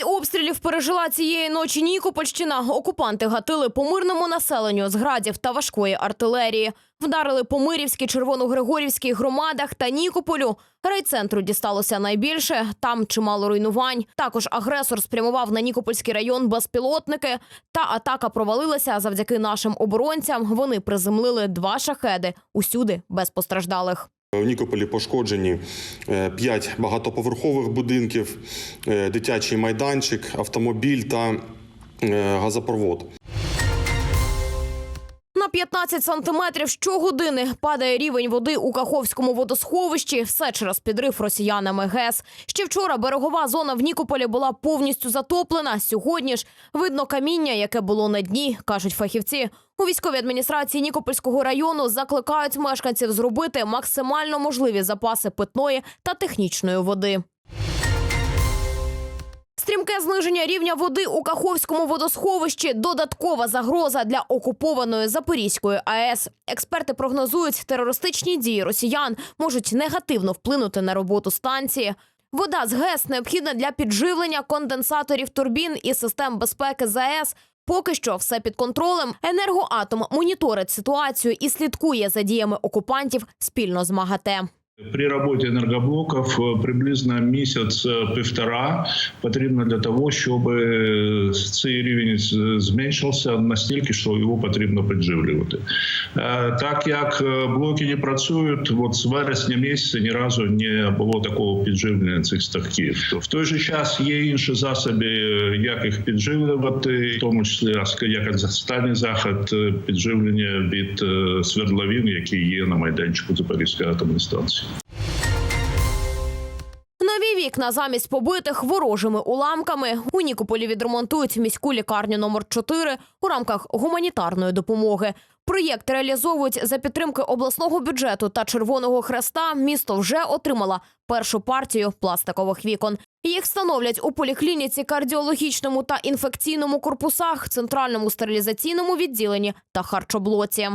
П'ять обстрілів пережила цієї ночі Нікопольщина. Окупанти гатили по мирному населенню з градів та важкої артилерії. Вдарили по Мирівській, Червоногригорівській громадах та Нікополю. Райцентру дісталося найбільше. Там чимало руйнувань. Також агресор спрямував на Нікопольський район безпілотники. Та атака провалилася завдяки нашим оборонцям. Вони приземлили два шахеди. Усюди без постраждалих. У Нікополі пошкоджені е, п'ять багатоповерхових будинків, е, дитячий майданчик, автомобіль та е, газопровод. На 15 сантиметрів щогодини падає рівень води у Каховському водосховищі. Все через підрив росіянами ГЕС. Ще вчора берегова зона в Нікополі була повністю затоплена. Сьогодні ж видно каміння, яке було на дні, кажуть фахівці. У військовій адміністрації Нікопольського району закликають мешканців зробити максимально можливі запаси питної та технічної води. Зниження рівня води у Каховському водосховищі додаткова загроза для окупованої Запорізької АЕС. Експерти прогнозують, терористичні дії росіян можуть негативно вплинути на роботу станції. Вода з ГЕС необхідна для підживлення конденсаторів турбін і систем безпеки ЗАЕС. Поки що все під контролем. Енергоатом моніторить ситуацію і слідкує за діями окупантів спільно з МАГАТЕ. При роботі енергоблоків е, приблизно місяць-півтора потрібно для того, щоб е, цей рівень з- зменшився настільки, що його потрібно підживлювати. Е, Так як е, блоки не працюють, от з вересня місяця ні разу не було такого підживлення цих ставків. В той же час є інші засоби, е, як їх підживлювати, в тому числі а, як останній захід е, підживлення від е, свердловин, які є на майданчику Запорізької атомної станції. Нові вікна замість побитих ворожими уламками у Нікополі відремонтують міську лікарню номер 4 у рамках гуманітарної допомоги. Проєкт реалізовують за підтримки обласного бюджету та Червоного Хреста. Місто вже отримало першу партію пластикових вікон. Їх встановлять у поліклініці, кардіологічному та інфекційному корпусах, центральному стерилізаційному відділенні та харчоблоці.